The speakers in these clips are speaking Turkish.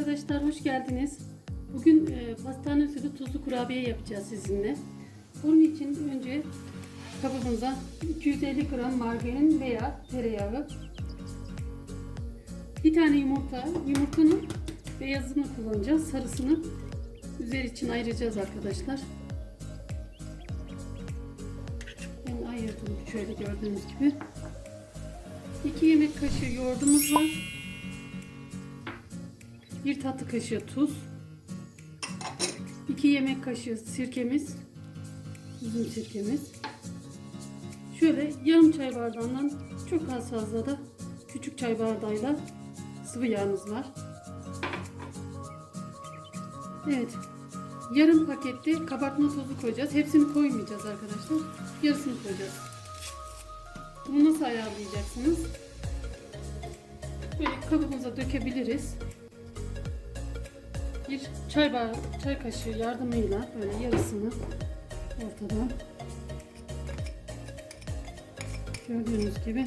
hoş geldiniz. Bugün e, pastane usulü tuzlu kurabiye yapacağız sizinle. Bunun için önce kabımıza 250 gram margarin veya tereyağı, bir tane yumurta, yumurtanın beyazını kullanacağız, sarısını üzeri için ayıracağız arkadaşlar. Ben ayırdım şöyle gördüğünüz gibi. 2 yemek kaşığı yoğurdumuz var. 1 tatlı kaşığı tuz. 2 yemek kaşığı sirkemiz. Üzüm sirkemiz. Şöyle yarım çay bardağından çok az fazla da küçük çay bardağıyla sıvı yağımız var. Evet. Yarım pakette kabartma tozu koyacağız. Hepsini koymayacağız arkadaşlar. Yarısını koyacağız. Bunu nasıl ayarlayacaksınız? Böyle kabımıza dökebiliriz. Bir çay çay kaşığı yardımıyla böyle yarısını ortadan gördüğünüz gibi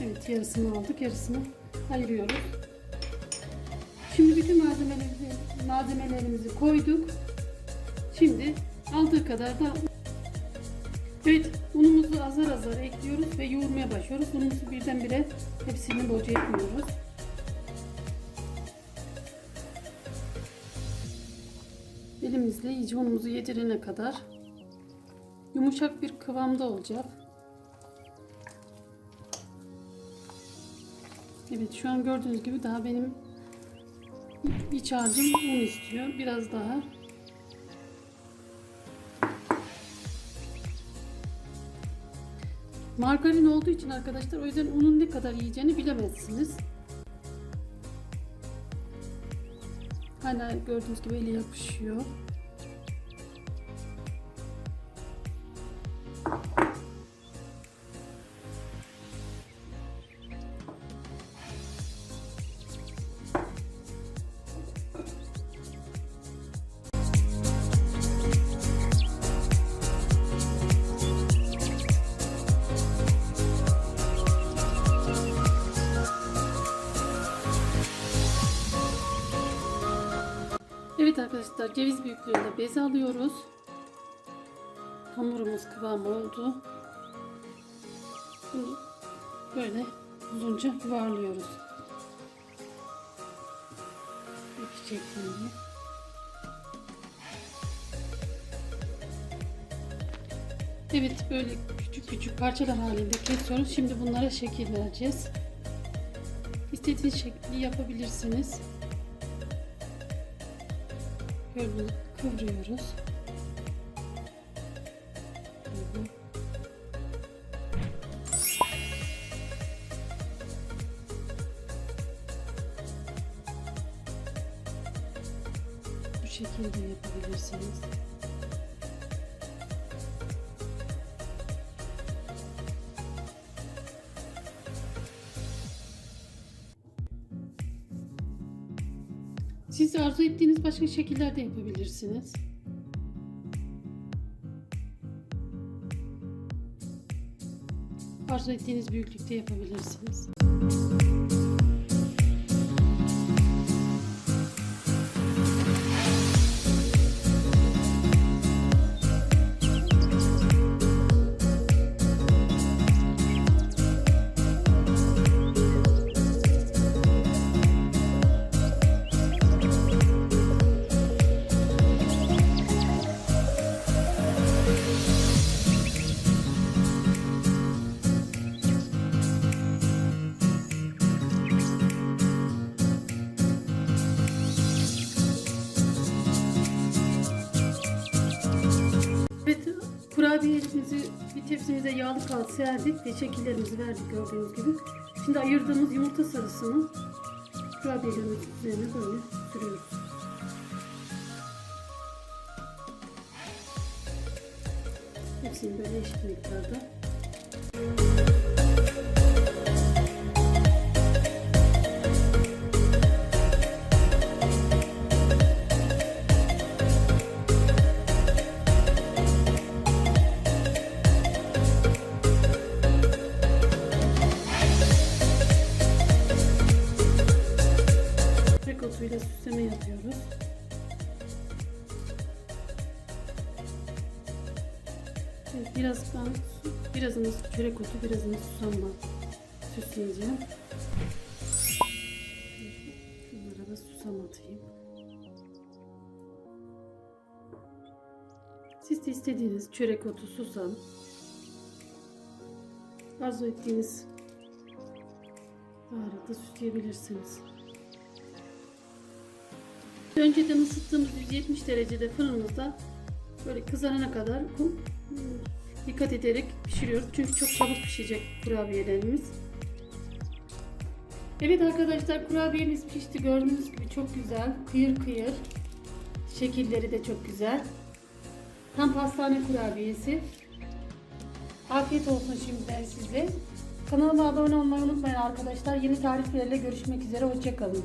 Evet yarısını aldık yarısını ayırıyoruz. Şimdi bütün malzemelerimizi, malzemelerimizi koyduk. Şimdi aldığı kadar da Evet unumuzu azar azar ekliyoruz ve yoğurmaya başlıyoruz. Unumuzu birdenbire hepsini boca etmiyoruz. Elimizle iyice unumuzu yedirene kadar yumuşak bir kıvamda olacak. Evet şu an gördüğünüz gibi daha benim iç harcım un istiyor. Biraz daha. Margarin olduğu için arkadaşlar o yüzden unun ne kadar yiyeceğini bilemezsiniz. Hala gördüğünüz gibi eli yapışıyor. Evet arkadaşlar ceviz büyüklüğünde bez alıyoruz. Hamurumuz kıvam oldu. Bunu böyle uzunca yuvarlıyoruz. İki şeklinde. Evet böyle küçük küçük parçalar halinde kesiyoruz. Şimdi bunlara şekil vereceğiz. İstediğiniz şekli yapabilirsiniz. Böyle kıvırıyoruz. Bu şekilde yapabilirsiniz. Siz arzu ettiğiniz başka şekillerde yapabilirsiniz. Arzu ettiğiniz büyüklükte yapabilirsiniz. Kurabiyelerimizi bir tepsimize yağlı kağıt serdik ve şekillerimizi verdik gördüğünüz gibi. Şimdi ayırdığımız yumurta sarısını kurabiyelerin üzerine böyle sürüyoruz. Hepsini böyle eşit miktarda. Biraz ben birazını çörek otu, birazını susamla süsleyeceğim. Şunlara da susam atayım. Siz de istediğiniz çörek otu, susam, arzu ettiğiniz baharatla süsleyebilirsiniz. Önceden ısıttığımız 170 derecede fırınımızda böyle kızarana kadar dikkat ederek pişiriyoruz. Çünkü çok çabuk pişecek kurabiyelerimiz. Evet arkadaşlar kurabiyemiz pişti. Gördüğünüz gibi çok güzel. Kıyır kıyır. Şekilleri de çok güzel. Tam pastane kurabiyesi. Afiyet olsun şimdiden size. Kanalıma abone olmayı unutmayın arkadaşlar. Yeni tariflerle görüşmek üzere. Hoşçakalın.